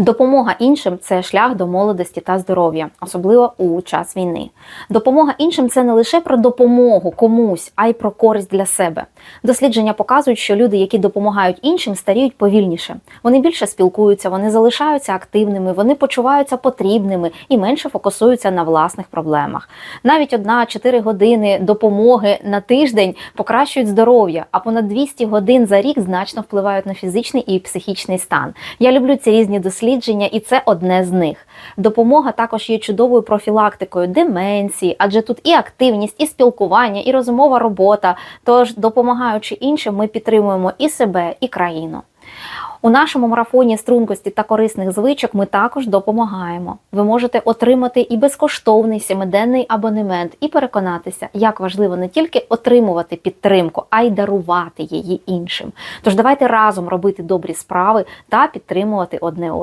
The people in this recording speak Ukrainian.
Допомога іншим це шлях до молодості та здоров'я, особливо у час війни. Допомога іншим це не лише про допомогу комусь, а й про користь для себе. Дослідження показують, що люди, які допомагають іншим, старіють повільніше. Вони більше спілкуються, вони залишаються активними, вони почуваються потрібними і менше фокусуються на власних проблемах. Навіть одна-чотири години допомоги на тиждень покращують здоров'я, а понад 200 годин за рік значно впливають на фізичний і психічний стан. Я люблю ці різні дослідження, і це одне з них. Допомога також є чудовою профілактикою деменції, адже тут і активність, і спілкування, і розумова робота. Тож, допомагаючи іншим, ми підтримуємо і себе, і країну. У нашому марафоні стрункості та корисних звичок ми також допомагаємо. Ви можете отримати і безкоштовний сімиденний абонемент і переконатися, як важливо не тільки отримувати підтримку, а й дарувати її іншим. Тож давайте разом робити добрі справи та підтримувати одне одного.